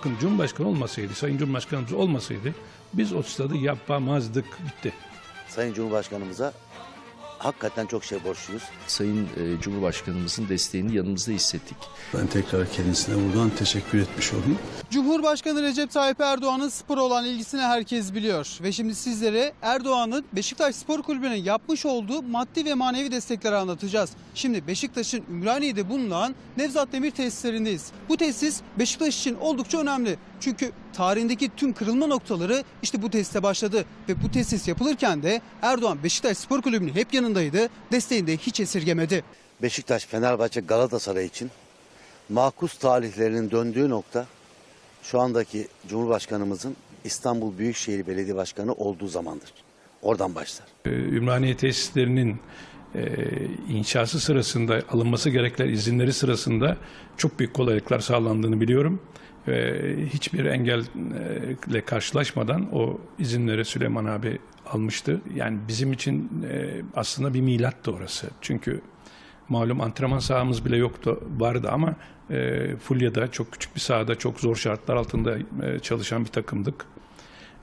Bakın Cumhurbaşkanı olmasaydı, Sayın Cumhurbaşkanımız olmasaydı biz o stadı yapamazdık. Bitti. Sayın Cumhurbaşkanımıza hakikaten çok şey borçluyuz. Sayın e, Cumhurbaşkanımızın desteğini yanımızda hissettik. Ben tekrar kendisine buradan teşekkür etmiş olayım. Cumhurbaşkanı Recep Tayyip Erdoğan'ın spor olan ilgisini herkes biliyor. Ve şimdi sizlere Erdoğan'ın Beşiktaş Spor Kulübü'ne yapmış olduğu maddi ve manevi destekleri anlatacağız. Şimdi Beşiktaş'ın Ümraniye'de bulunan Nevzat Demir tesislerindeyiz. Bu tesis Beşiktaş için oldukça önemli. Çünkü tarihindeki tüm kırılma noktaları işte bu tesiste başladı. Ve bu tesis yapılırken de Erdoğan Beşiktaş Spor Kulübü'nün hep yanındaydı. Desteğini de hiç esirgemedi. Beşiktaş, Fenerbahçe, Galatasaray için makus talihlerinin döndüğü nokta şu andaki Cumhurbaşkanımızın İstanbul Büyükşehir Belediye Başkanı olduğu zamandır. Oradan başlar. Ee, Ümraniye tesislerinin e, inşası sırasında alınması gereken izinleri sırasında çok büyük kolaylıklar sağlandığını biliyorum. Ve hiçbir engelle karşılaşmadan o izinleri Süleyman abi almıştı. Yani bizim için e, aslında bir milattı orası. Çünkü malum antrenman sahamız bile yoktu, vardı ama e, Fulya'da çok küçük bir sahada çok zor şartlar altında e, çalışan bir takımdık.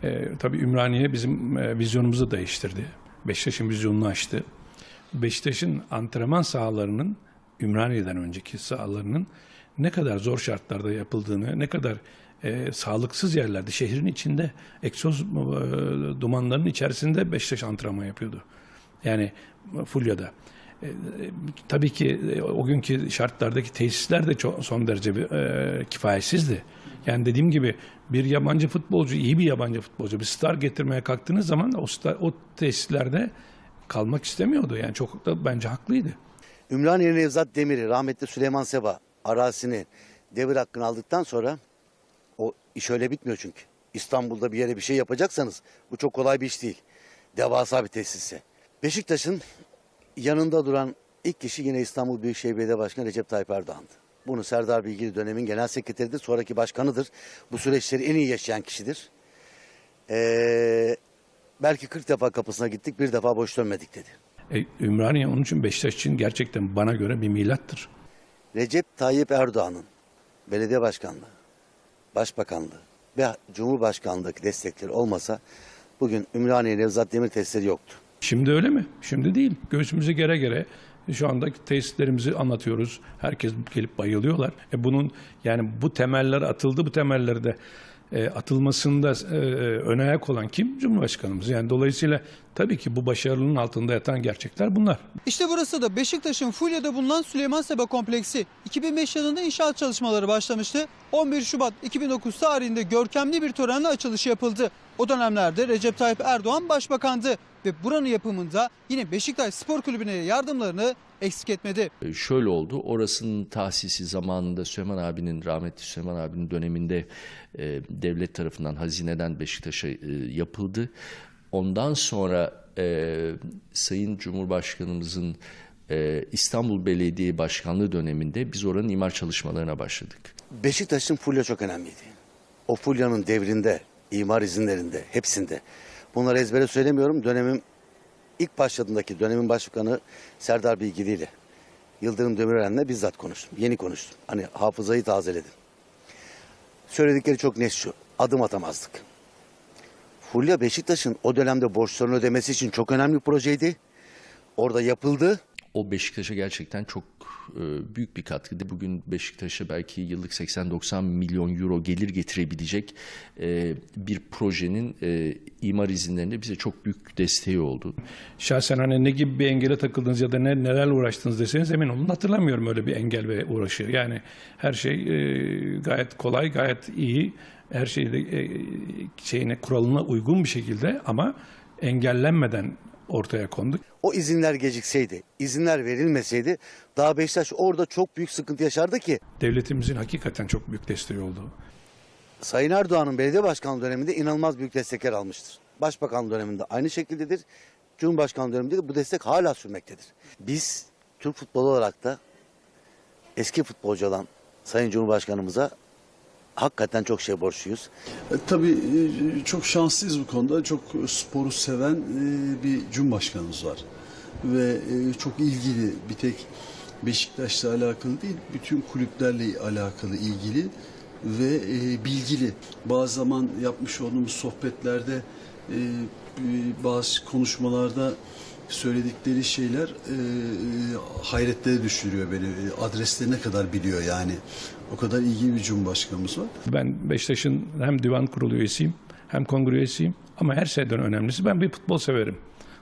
E, tabii Ümraniye bizim e, vizyonumuzu değiştirdi. Beşiktaş'ın vizyonunu açtı. Beşiktaş'ın antrenman sahalarının Ümraniye'den önceki sahalarının ne kadar zor şartlarda yapıldığını, ne kadar e, sağlıksız yerlerde, şehrin içinde, egzoz e, dumanlarının içerisinde Beşiktaş antrenman yapıyordu. Yani Fulya'da. E, tabii ki e, o günkü şartlardaki tesisler de çok, son derece bir, e, kifayetsizdi. Yani dediğim gibi bir yabancı futbolcu, iyi bir yabancı futbolcu, bir star getirmeye kalktığınız zaman o, star, o tesislerde kalmak istemiyordu. Yani çok da bence haklıydı. Ümraniye Nevzat Demir'i, rahmetli Süleyman Seba arazisini devir hakkını aldıktan sonra o iş öyle bitmiyor çünkü. İstanbul'da bir yere bir şey yapacaksanız bu çok kolay bir iş değil. Devasa bir tesisse. Beşiktaş'ın yanında duran ilk kişi yine İstanbul Büyükşehir Belediye Başkanı Recep Tayyip Erdoğan'dı. Bunu Serdar Bilgili dönemin genel sekreteridir, sonraki başkanıdır. Bu süreçleri en iyi yaşayan kişidir. Ee, belki 40 defa kapısına gittik, bir defa boş dönmedik dedi. E, Ümraniye onun için Beşiktaş için gerçekten bana göre bir milattır. Recep Tayyip Erdoğan'ın belediye başkanlığı, başbakanlığı ve cumhurbaşkanlığındaki destekleri olmasa bugün Ümraniye Nevzat Demir testleri yoktu. Şimdi öyle mi? Şimdi değil. Göğsümüzü gere gere şu andaki tesislerimizi anlatıyoruz. Herkes gelip bayılıyorlar. E bunun yani bu temeller atıldı. Bu temelleri de e, atılmasında e, öne ayak olan kim? Cumhurbaşkanımız. Yani dolayısıyla tabii ki bu başarının altında yatan gerçekler bunlar. İşte burası da Beşiktaş'ın Fulya'da bulunan Süleyman Seba Kompleksi. 2005 yılında inşaat çalışmaları başlamıştı. 11 Şubat 2009 tarihinde görkemli bir törenle açılışı yapıldı. O dönemlerde Recep Tayyip Erdoğan başbakandı ve buranın yapımında yine Beşiktaş Spor Kulübü'ne yardımlarını eksik etmedi. E, Şöyle oldu, orasının tahsisi zamanında Süleyman abinin, rahmetli Süleyman abinin döneminde e, devlet tarafından, hazineden Beşiktaş'a e, yapıldı. Ondan sonra e, Sayın Cumhurbaşkanımızın e, İstanbul Belediye Başkanlığı döneminde biz oranın imar çalışmalarına başladık. Beşiktaş'ın Fulya çok önemliydi. O Fulya'nın devrinde, imar izinlerinde, hepsinde. Bunları ezbere söylemiyorum. Dönemin ilk başladığındaki dönemin başbakanı Serdar Bilgili ile Yıldırım Demirören'le bizzat konuştum. Yeni konuştum. Hani hafızayı tazeledim. Söyledikleri çok net şu. Adım atamazdık. Fulya Beşiktaş'ın o dönemde borçlarını ödemesi için çok önemli bir projeydi. Orada yapıldı. O Beşiktaş'a gerçekten çok e, büyük bir katkıydı. Bugün Beşiktaş'a belki yıllık 80-90 milyon euro gelir getirebilecek e, bir projenin e, imar izinlerinde bize çok büyük desteği oldu. Şahsen hani ne gibi bir engele takıldınız ya da ne, nelerle uğraştınız deseniz emin olun hatırlamıyorum öyle bir engel ve uğraşı. Yani her şey gayet kolay, gayet iyi. Her şeyde şeyine kuralına uygun bir şekilde ama engellenmeden ortaya konduk. O izinler gecikseydi, izinler verilmeseydi daha Beşiktaş orada çok büyük sıkıntı yaşardı ki Devletimizin hakikaten çok büyük desteği oldu. Sayın Erdoğan'ın belediye başkanlığı döneminde inanılmaz büyük destekler almıştır. Başbakan döneminde aynı şekildedir. Cumhurbaşkanlığı döneminde de bu destek hala sürmektedir. Biz Türk futbolu olarak da eski futbolcu olan Sayın Cumhurbaşkanımıza hakikaten çok şey borçluyuz. E, tabii e, çok şanslıyız bu konuda. Çok sporu seven e, bir cumhurbaşkanımız var. Ve e, çok ilgili bir tek Beşiktaş'la alakalı değil, bütün kulüplerle alakalı ilgili ve e, bilgili. Bazı zaman yapmış olduğumuz sohbetlerde e, bazı konuşmalarda söyledikleri şeyler e, e, hayretlere düşürüyor beni. E, Adresleri ne kadar biliyor yani. O kadar ilgili bir Cumhurbaşkanımız var. Ben Beşiktaş'ın hem divan kurulu üyesiyim hem kongre üyesiyim ama her şeyden önemlisi ben bir futbol severim.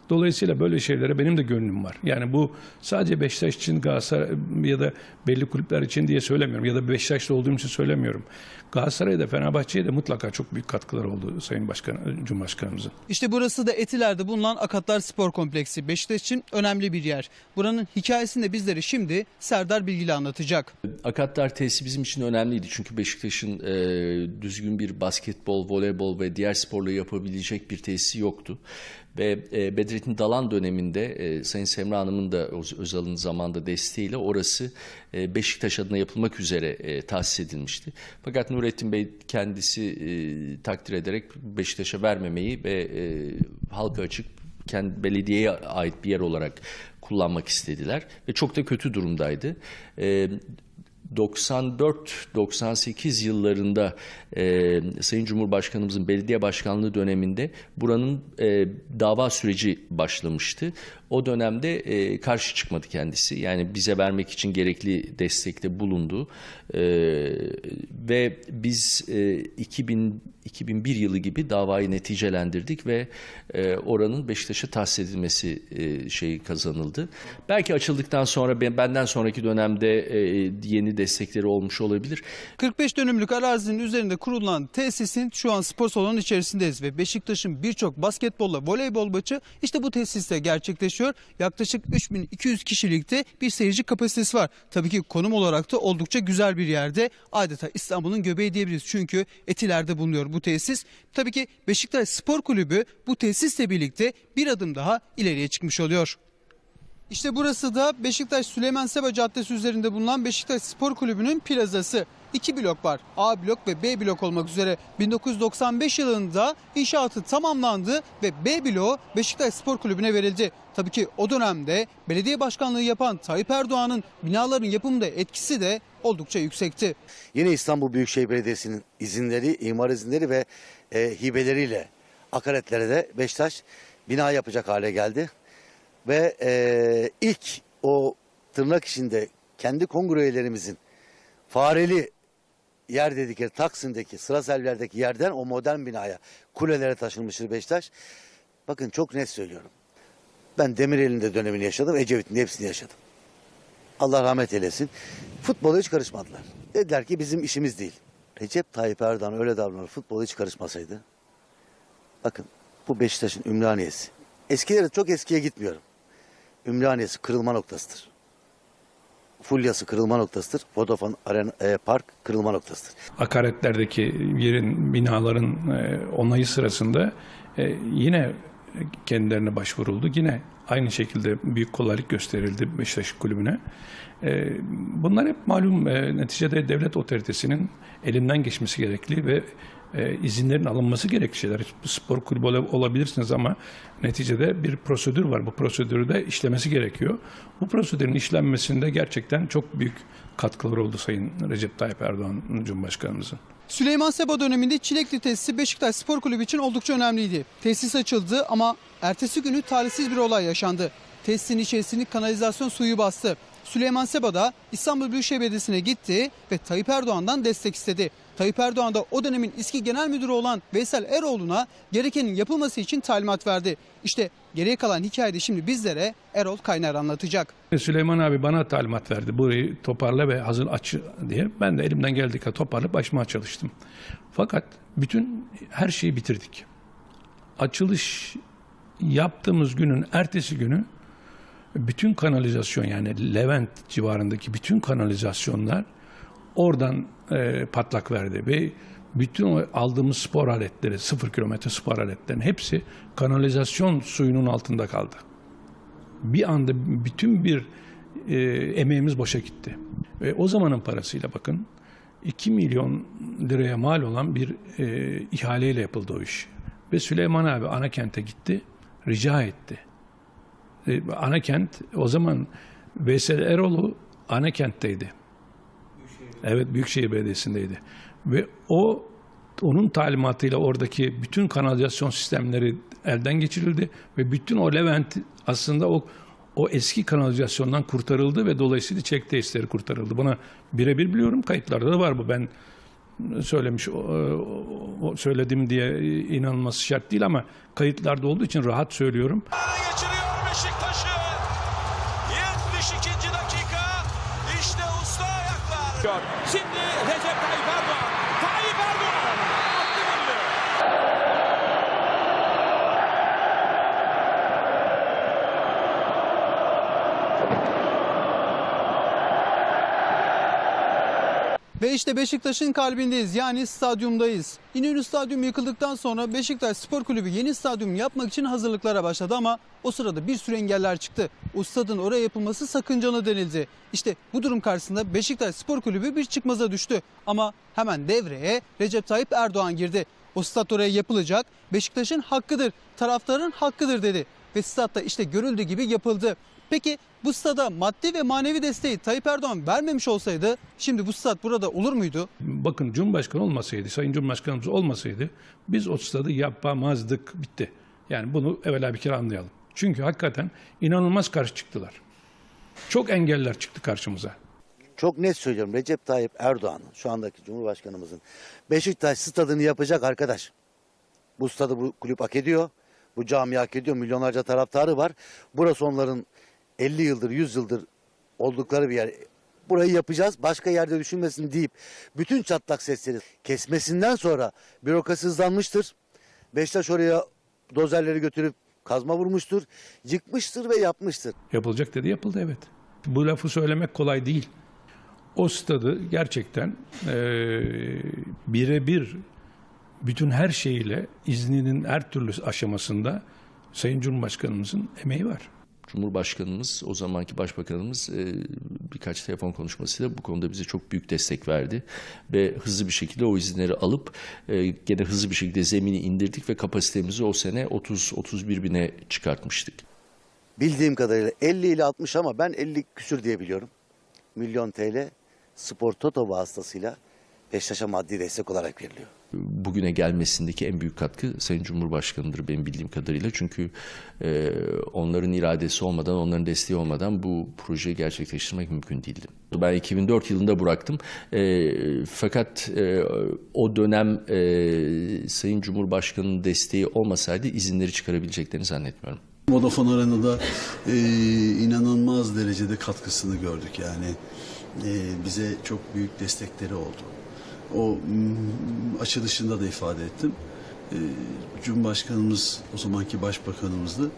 Dolayısıyla böyle şeylere benim de gönlüm var. Yani bu sadece Beşiktaş için Galatasaray ya da belli kulüpler için diye söylemiyorum ya da Beşiktaşlı olduğum için söylemiyorum. Galatasaray'da Fenerbahçe'ye de mutlaka çok büyük katkıları oldu Sayın Başkan, Cumhurbaşkanımızın. İşte burası da Etiler'de bulunan Akatlar Spor Kompleksi. Beşiktaş için önemli bir yer. Buranın hikayesini de bizlere şimdi Serdar Bilgili anlatacak. Akatlar tesisi bizim için önemliydi. Çünkü Beşiktaş'ın e, düzgün bir basketbol, voleybol ve diğer sporları yapabilecek bir tesisi yoktu. Ve e, Bedrettin Dalan döneminde e, Sayın Semra Hanım'ın da Öz- Özal'ın zamanda desteğiyle orası e, Beşiktaş adına yapılmak üzere tahsis edilmişti. Fakat Nurettin Bey kendisi e, takdir ederek Beşiktaş'a vermemeyi ve e, halka açık kendi belediyeye ait bir yer olarak kullanmak istediler ve çok da kötü durumdaydı. Ee, 94-98 yıllarında e, Sayın Cumhurbaşkanımızın belediye başkanlığı döneminde buranın e, dava süreci başlamıştı. O dönemde e, karşı çıkmadı kendisi. Yani bize vermek için gerekli destekte bulundu. E, ve biz e, 2000 2001 yılı gibi davayı neticelendirdik ve e, oranın Beşiktaş'a tahsis edilmesi e, şeyi kazanıldı. Belki açıldıktan sonra ben- benden sonraki dönemde e, yeni destekleri olmuş olabilir. 45 dönümlük arazinin üzerinde kurulan tesisin şu an spor salonunun içerisindeyiz ve Beşiktaş'ın birçok basketbolla voleybol maçı işte bu tesiste gerçekleşiyor. Yaklaşık 3200 kişilikte bir seyirci kapasitesi var. Tabii ki konum olarak da oldukça güzel bir yerde. Adeta İstanbul'un göbeği diyebiliriz. Çünkü Etiler'de bulunuyor bu tesis. Tabii ki Beşiktaş Spor Kulübü bu tesisle birlikte bir adım daha ileriye çıkmış oluyor. İşte burası da Beşiktaş Süleyman Seba Caddesi üzerinde bulunan Beşiktaş Spor Kulübü'nün plazası. İki blok var. A blok ve B blok olmak üzere 1995 yılında inşaatı tamamlandı ve B bloğu Beşiktaş Spor Kulübü'ne verildi. Tabii ki o dönemde belediye başkanlığı yapan Tayyip Erdoğan'ın binaların yapımında etkisi de oldukça yüksekti. Yine İstanbul Büyükşehir Belediyesi'nin izinleri, imar izinleri ve e, hibeleriyle akaretlere de Beşiktaş bina yapacak hale geldi. Ve e, ilk o tırnak içinde kendi kongre üyelerimizin fareli yer dedikleri Taksim'deki Sırasevler'deki yerden o modern binaya kulelere taşınmıştır Beşiktaş. Bakın çok net söylüyorum. Ben Demirel'in de dönemini yaşadım, Ecevit'in de hepsini yaşadım. Allah rahmet eylesin. Futbola hiç karışmadılar. Dediler ki bizim işimiz değil. Recep Tayyip Erdoğan öyle davranır. Futbola hiç karışmasaydı. Bakın bu Beşiktaş'ın Ümraniyesi. Eskileri çok eskiye gitmiyorum. Ümraniyesi kırılma noktasıdır. Fulyası kırılma noktasıdır. Vodafone Arena, e, Park kırılma noktasıdır. akaretlerdeki yerin, binaların e, onayı sırasında e, yine kendilerine başvuruldu. Yine aynı şekilde büyük kolaylık gösterildi Beşiktaş kulübüne. E, bunlar hep malum e, neticede devlet otoritesinin elinden geçmesi gerekli ve e, izinlerin alınması gerekli şeyler. Spor kulübü ola- olabilirsiniz ama neticede bir prosedür var. Bu prosedürü de işlemesi gerekiyor. Bu prosedürün işlenmesinde gerçekten çok büyük katkıları oldu Sayın Recep Tayyip Erdoğan Cumhurbaşkanımızın. Süleyman Seba döneminde Çilekli tesisi Beşiktaş Spor Kulübü için oldukça önemliydi. Tesis açıldı ama ertesi günü talihsiz bir olay yaşandı. Tesisin içerisini kanalizasyon suyu bastı. Süleyman Seba da İstanbul Büyükşehir Belediyesi'ne gitti ve Tayyip Erdoğan'dan destek istedi. Tayyip Erdoğan da o dönemin İSKİ Genel Müdürü olan Veysel Eroğlu'na gerekenin yapılması için talimat verdi. İşte geriye kalan hikayede şimdi bizlere Erol Kaynar anlatacak. Süleyman abi bana talimat verdi. Burayı toparla ve hazır aç diye. Ben de elimden geldiği kadar toparlayıp çalıştım. Fakat bütün her şeyi bitirdik. Açılış yaptığımız günün ertesi günü bütün kanalizasyon yani Levent civarındaki bütün kanalizasyonlar oradan e, patlak verdi ve bütün o aldığımız spor aletleri, sıfır kilometre spor aletlerinin hepsi kanalizasyon suyunun altında kaldı bir anda bütün bir e, emeğimiz boşa gitti. Ve o zamanın parasıyla bakın 2 milyon liraya mal olan bir e, ihaleyle yapıldı o iş. Ve Süleyman abi Anakent'e gitti, rica etti. E, Anakent o zaman Veysel Eroğlu Anakent'teydi. Evet Büyükşehir Belediyesi'ndeydi. Ve o onun talimatıyla oradaki bütün kanalizasyon sistemleri elden geçirildi ve bütün o Levent aslında o o eski kanalizasyondan kurtarıldı ve dolayısıyla çek tesisleri kurtarıldı. Buna birebir biliyorum. Kayıtlarda da var bu. Ben söylemiş söledim diye inanılması şart değil ama kayıtlarda olduğu için rahat söylüyorum. İşte Beşiktaş'ın kalbindeyiz yani stadyumdayız. İnönü Stadyum yıkıldıktan sonra Beşiktaş Spor Kulübü yeni stadyum yapmak için hazırlıklara başladı ama o sırada bir sürü engeller çıktı. O stadın oraya yapılması sakıncalı denildi. İşte bu durum karşısında Beşiktaş Spor Kulübü bir çıkmaza düştü. Ama hemen devreye Recep Tayyip Erdoğan girdi. O stat oraya yapılacak, Beşiktaş'ın hakkıdır, taraftarın hakkıdır dedi. Ve statta işte görüldüğü gibi yapıldı. Peki bu stada maddi ve manevi desteği Tayyip Erdoğan vermemiş olsaydı şimdi bu stat burada olur muydu? Bakın Cumhurbaşkanı olmasaydı, Sayın Cumhurbaşkanımız olmasaydı biz o stadı yapamazdık. Bitti. Yani bunu evvela bir kere anlayalım. Çünkü hakikaten inanılmaz karşı çıktılar. Çok engeller çıktı karşımıza. Çok net söylüyorum Recep Tayyip Erdoğan'ın şu andaki Cumhurbaşkanımızın Beşiktaş stadını yapacak arkadaş. Bu stadı bu kulüp hak ediyor. Bu cami hak ediyor. Milyonlarca taraftarı var. Burası onların 50 yıldır 100 yıldır oldukları bir yer. Burayı yapacağız başka yerde düşünmesin deyip bütün çatlak sesleri kesmesinden sonra bürokrasi hızlanmıştır. Beşiktaş oraya dozerleri götürüp kazma vurmuştur. Yıkmıştır ve yapmıştır. Yapılacak dedi yapıldı evet. Bu lafı söylemek kolay değil. O stadı gerçekten eee birebir bütün her şeyiyle izninin her türlü aşamasında Sayın Cumhurbaşkanımızın emeği var. Cumhurbaşkanımız, o zamanki başbakanımız e, birkaç telefon konuşmasıyla bu konuda bize çok büyük destek verdi. Ve hızlı bir şekilde o izinleri alıp e, gene hızlı bir şekilde zemini indirdik ve kapasitemizi o sene 30-31 bine çıkartmıştık. Bildiğim kadarıyla 50 ile 60 ama ben 50 küsür diye biliyorum. Milyon TL Spor Toto vasıtasıyla Beşiktaş'a maddi destek olarak veriliyor. Bugüne gelmesindeki en büyük katkı Sayın Cumhurbaşkanı'dır benim bildiğim kadarıyla. Çünkü e, onların iradesi olmadan, onların desteği olmadan bu projeyi gerçekleştirmek mümkün değildi. Ben 2004 yılında bıraktım. E, fakat e, o dönem e, Sayın Cumhurbaşkanı'nın desteği olmasaydı izinleri çıkarabileceklerini zannetmiyorum. Vodafone Arena'da e, inanılmaz derecede katkısını gördük yani. E, bize çok büyük destekleri oldu. O açılışında da ifade ettim. E, Cumhurbaşkanımız o zamanki başbakanımızdı.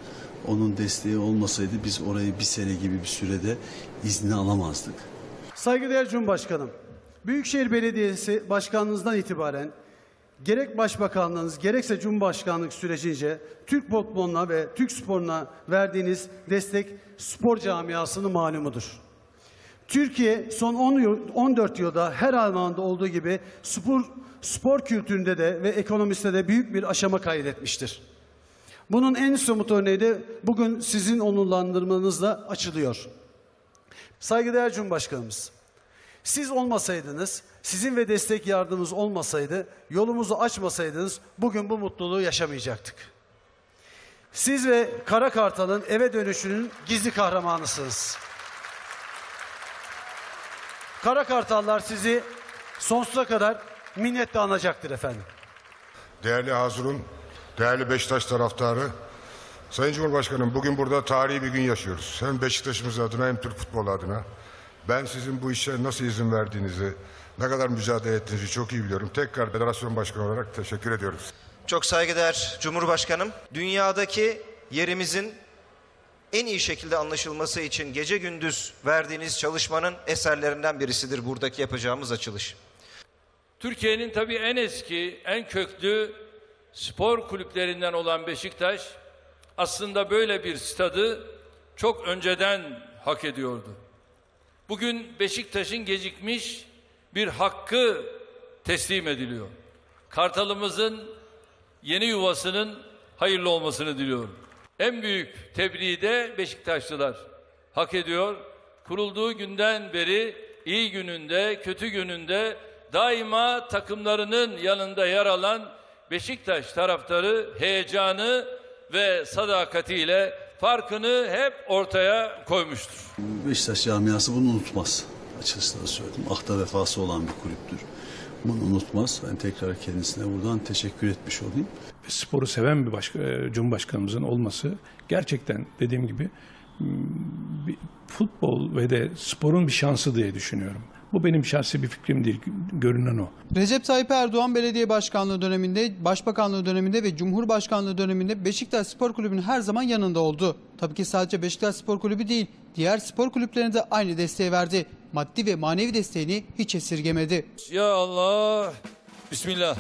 Onun desteği olmasaydı biz orayı bir sene gibi bir sürede izni alamazdık. Saygıdeğer Cumhurbaşkanım, Büyükşehir Belediyesi Başkanlığınızdan itibaren gerek Başbakanlığınız gerekse Cumhurbaşkanlık sürecince Türk futboluna ve Türk sporuna verdiğiniz destek spor camiasının malumudur. Türkiye son 10 yıl, 14 yılda her alanda olduğu gibi spor, spor kültüründe de ve ekonomisinde de büyük bir aşama kaydetmiştir. Bunun en somut örneği de bugün sizin onurlandırmanızla açılıyor. Saygıdeğer Cumhurbaşkanımız, siz olmasaydınız, sizin ve destek yardımınız olmasaydı, yolumuzu açmasaydınız bugün bu mutluluğu yaşamayacaktık. Siz ve Kara Kartal'ın eve dönüşünün gizli kahramanısınız. Kara Kartallar sizi sonsuza kadar minnetle anacaktır efendim. Değerli Hazırun, değerli Beşiktaş taraftarı, Sayın Cumhurbaşkanım bugün burada tarihi bir gün yaşıyoruz. Hem Beşiktaş'ımız adına hem Türk futbolu adına. Ben sizin bu işe nasıl izin verdiğinizi, ne kadar mücadele ettiğinizi çok iyi biliyorum. Tekrar federasyon başkanı olarak teşekkür ediyorum. Çok saygıdeğer Cumhurbaşkanım, dünyadaki yerimizin en iyi şekilde anlaşılması için gece gündüz verdiğiniz çalışmanın eserlerinden birisidir buradaki yapacağımız açılış. Türkiye'nin tabii en eski, en köklü spor kulüplerinden olan Beşiktaş aslında böyle bir stadı çok önceden hak ediyordu. Bugün Beşiktaş'ın gecikmiş bir hakkı teslim ediliyor. Kartalımızın yeni yuvasının hayırlı olmasını diliyorum. En büyük tebriği de Beşiktaşlılar hak ediyor. Kurulduğu günden beri iyi gününde, kötü gününde daima takımlarının yanında yer alan Beşiktaş taraftarı heyecanı ve sadakatiyle farkını hep ortaya koymuştur. Beşiktaş camiası bunu unutmaz. Açıkçası söyledim. Ahta vefası olan bir kulüptür. Bunu unutmaz. Ben tekrar kendisine buradan teşekkür etmiş olayım. Sporu seven bir başka, e, Cumhurbaşkanımızın olması gerçekten dediğim gibi futbol ve de sporun bir şansı diye düşünüyorum. Bu benim şahsi bir fikrim değil, görünen o. Recep Tayyip Erdoğan belediye başkanlığı döneminde, başbakanlığı döneminde ve cumhurbaşkanlığı döneminde Beşiktaş Spor Kulübü'nün her zaman yanında oldu. Tabii ki sadece Beşiktaş Spor Kulübü değil, diğer spor kulüplerine de aynı desteği verdi. Maddi ve manevi desteğini hiç esirgemedi. Ya Allah. Bismillah.